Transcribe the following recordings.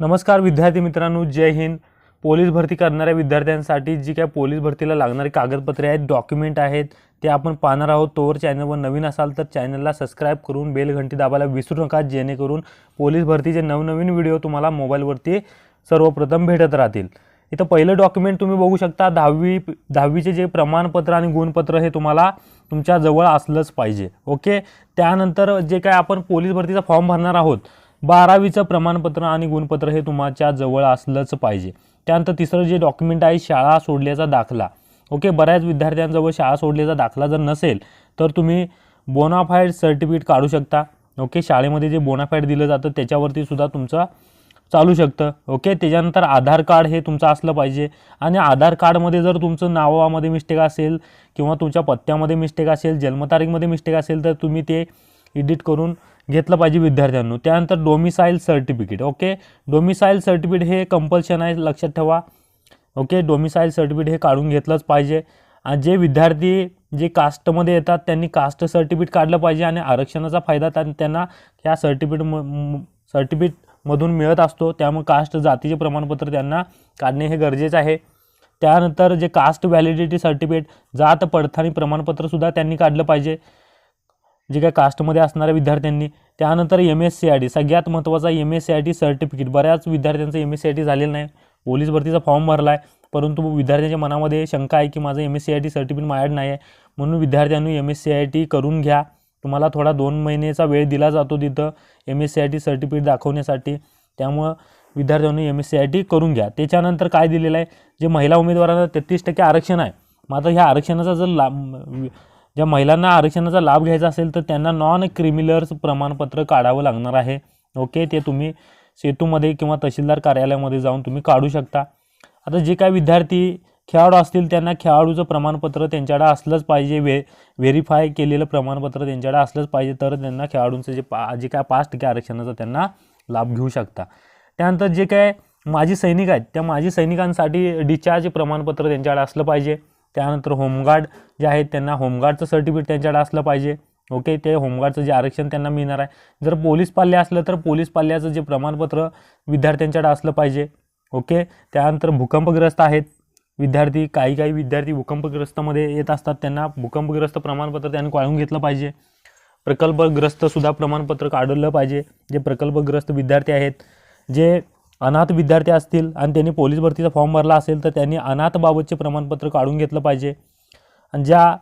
नमस्कार विद्यार्थी मित्रांनो जय हिंद. पोलीस भरती करणाऱ्या विद्यार्थ्यांसाठी जी काय पोलीस भरतीला लागणारी कागदपत्रे आहेत डॉक्युमेंट आहेत ते आपण पाहणार आहोत. तोवर चॅनलवर नवीन असाल तर चॅनलला सबस्क्राईब करून बेल घंटी दाबायला विसरू नका जेणेकरून पोलीस भरतीचे नवनवीन व्हिडिओ तुम्हाला मोबाईलवरती सर्वप्रथम भेटत राहतील. इथं पहिलं डॉक्युमेंट तुम्ही बघू शकता. दहावी दहावीचे जे प्रमाणपत्र आणि गुणपत्र हे तुम्हाला तुमच्या जवळ असलंच पाहिजे. ओके? त्यानंतर जे काय आपण पोलीस भरतीचा फॉर्म भरणार आहोत बारावीचं प्रमाणपत्र आणि गुणपत्र हे तुमच्या जवळ असलंच पाहिजे. त्यानंतर तिसरं जे डॉक्युमेंट आहे शाळा सोडल्याचा दाखला. ओके बऱ्याच विद्यार्थ्यांजवळ शाळा सोडल्याचा दाखला जर नसेल तर तुम्ही बोनाफाईड सर्टिफिकेट काढू शकता. ओके शाळेमध्ये जे बोनाफाईड दिलं जातं त्याच्यावरती सुद्धा तुमचा चालू शकतं. ओके त्याच्यानंतर आधार कार्ड हे तुमचं असलं पाहिजे. आणि आधार कार्डमध्ये जर तुमचं नावामध्ये मिस्टेक असेल किंवा तुमच्या पत्त्यामध्ये मिस्टेक असेल जन्मतारीखमध्ये मिस्टेक असेल तर तुम्ही ते एडिट करून घेतलं पाहिजे विद्यार्थ्यांनो. त्यानंतर domicile certificate okay domicile certificate हे कंपल्शन आहे लक्षात ठेवा. ओके डोमिसाईल सर्टिफिकेट हे काढून घेतलंच पाहिजे. आणि जे विद्यार्थी जे कास्टमध्ये येतात त्यांनी कास्ट सर्टिफिकेट काढलं पाहिजे आणि आरक्षणाचा फायदा त्यांना ह्या सर्टिफिकेट सर्टिफिकेटमधून मिळत असतो. त्यामुळे कास्ट जातीचे प्रमाणपत्र त्यांना काढणे हे गरजेचं आहे. त्यानंतर जे कास्ट व्हॅलिडिटी सर्टिफिकेट जात पडताळणी प्रमाणपत्रसुद्धा त्यांनी काढलं पाहिजे. जे काय कास्टमध्ये असणाऱ्या विद्यार्थ्यांनी त्यानंतर M S C I T सगळ्यात महत्त्वाचा M S C I T certificate बऱ्याच विद्यार्थ्यांचं M S C I T झालेलं नाही. पोलीस भरतीचा फॉर्म भरला आहे परंतु विद्यार्थ्यांच्या मनामध्ये शंका आहे की माझं M S C I T certificate माझ्याकडे नाही आहे. म्हणून विद्यार्थ्यांनी M S C I T करून घ्या. तुम्हाला थोडा दोन महिन्याचा वेळ दिला जातो तिथं M S C I T certificate दाखवण्यासाठी. त्यामुळं विद्यार्थ्यांनी M S C I T करून घ्या. त्याच्यानंतर काय दिलेलं आहे? जे महिला उमेदवारांना तेहतीस टक्के आरक्षण आहे. मात्र ह्या आरक्षणाचा जर लाभ ज्या महिलांना आरक्षणाचा लाभ घ्यायचा असेल तर त्यांना नॉन क्रिमिलर्स प्रमाणपत्र काढावं लागणार आहे. ओके ते तुम्ही सेतूमध्ये किंवा तहसीलदार कार्यालयामध्ये जाऊन तुम्ही काढू शकता. आता जे काय विद्यार्थी खेळाडू असतील त्यांना खेळाडूचं प्रमाणपत्र त्यांच्याकडे असलंच पाहिजे. वे व्हेरीफाय केलेलं प्रमाणपत्र त्यांच्याकडे असलंच पाहिजे. तर त्यांना खेळाडूंचं जे पा जे काय पाच टक्के आरक्षणाचा त्यांना लाभ घेऊ शकता. त्यानंतर जे काय माजी सैनिक आहेत त्या माजी सैनिकांसाठी डिस्चार्ज प्रमाणपत्र त्यांच्याकडे असलं पाहिजे. त्यानंतर होमगार्ड जे आहेत त्यांना होमगार्डचं सर्टिफिकेट त्यांच्याकडे असलं पाहिजे. ओके ते होमगार्डचं जे आरक्षण त्यांना मिळणार आहे. जर पोलीस पाल्य असलं तर पोलीस पाल्याचं जे प्रमाणपत्र विद्यार्थ्यांच्याकडे असलं पाहिजे. ओके त्यानंतर भूकंपग्रस्त आहेत. विद्यार्थी काही काही विद्यार्थी भूकंपग्रस्तमध्ये येत असतात. त्यांना भूकंपग्रस्त प्रमाणपत्र त्यांनी काढून घेतलं पाहिजे. प्रकल्पग्रस्तसुद्धा प्रमाणपत्र काढलं पाहिजे. जे प्रकल्पग्रस्त विद्यार्थी आहेत जे अनाथ विद्यार्थी असतील आणि त्यांनी पोलीस भरतीचा फॉर्म भरला असेल तर त्यांनी अनाथबाबतचे प्रमाणपत्र काढून घेतलं पाहिजे. आणि ज्या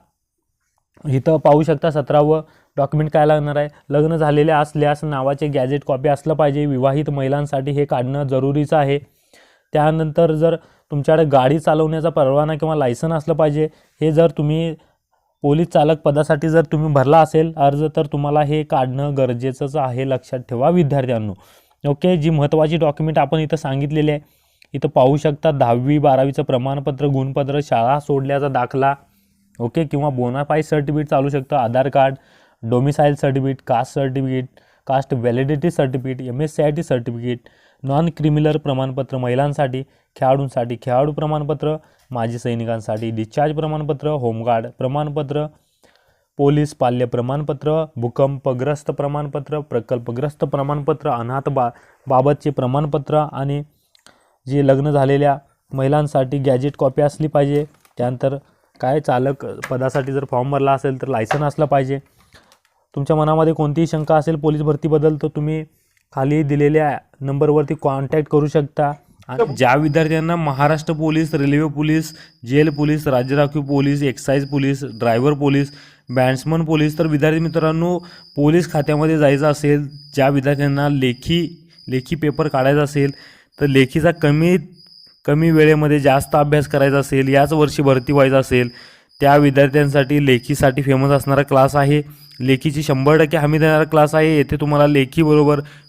इथं पाहू शकता सतरावं डॉक्युमेंट काय लागणार आहे? लग्न झालेले असल्यास नावाचे गॅजेट कॉपी असलं पाहिजे. विवाहित महिलांसाठी हे काढणं जरुरीचं आहे. त्यानंतर जर तुमच्याकडे गाडी चालवण्याचा परवाना किंवा लायसन असलं पाहिजे हे जर तुम्ही पोलीस चालक पदासाठी जर तुम्ही भरला असेल अर्ज तर तुम्हाला हे काढणं गरजेचंच आहे. लक्षात ठेवा विद्यार्थ्यांनो. ओके जी महत्त्वाची डॉक्युमेंट आपण इथं सांगितलेली आहे इथं पाहू शकता दहावी बारावीचं प्रमाणपत्र गुणपत्र शाळा सोडल्याचा दाखला ओके किंवा बोनाफाईड सर्टिफिकेट चालू शकतं Aadhaar card domicile certificate caste certificate caste validity certificate M S C I T certificate non criminal प्रमाणपत्र महिलांसाठी खेळाडूंसाठी खेळाडू प्रमाणपत्र माजी सैनिकांसाठी डिस्चार्ज प्रमाणपत्र होमगार्ड प्रमाणपत्र पोलीस पाल्य प्रमाणपत्र भूकंपग्रस्त प्रमाणपत्र प्रकल्पग्रस्त प्रमाणपत्र अनाथ बा बाबतचे प्रमाणपत्र आणि जे लग्न झालेल्या महिलांसाठी गॅजेट कॉपी असली पाहिजे. त्यानंतर काय चालक पदासाठी जर फॉर्म भरला असेल तर लायसन असलं पाहिजे. तुमच्या मनामध्ये कोणतीही शंका असेल पोलीस भरतीबद्दल तर तुम्ही खाली दिलेल्या नंबरवरती कॉन्टॅक्ट करू शकता. आणि ज्या विद्यार्थ्यांना Maharashtra police railway police jail police राज्य राखीव police excise police driver police batsman police. तर विद्यार्थी मित्रांनो पोलीस खात्यामध्ये जायचं असेल ज्या विद्यार्थ्यांना लेखी लेखी पेपर काढायचा असेल तर लेखीचा कमीत कमी वेळेमध्ये जास्त अभ्यास करायचा असेल याच वर्षी भरती व्हायचं असेल त्या विद्यार्थ्यांसाठी लेखीसाठी फेमस असणारा क्लास आहे. लेखीची शंभर टक्के हमी देणारा क्लास आहे. येथे तुम्हाला लेखीबरोबर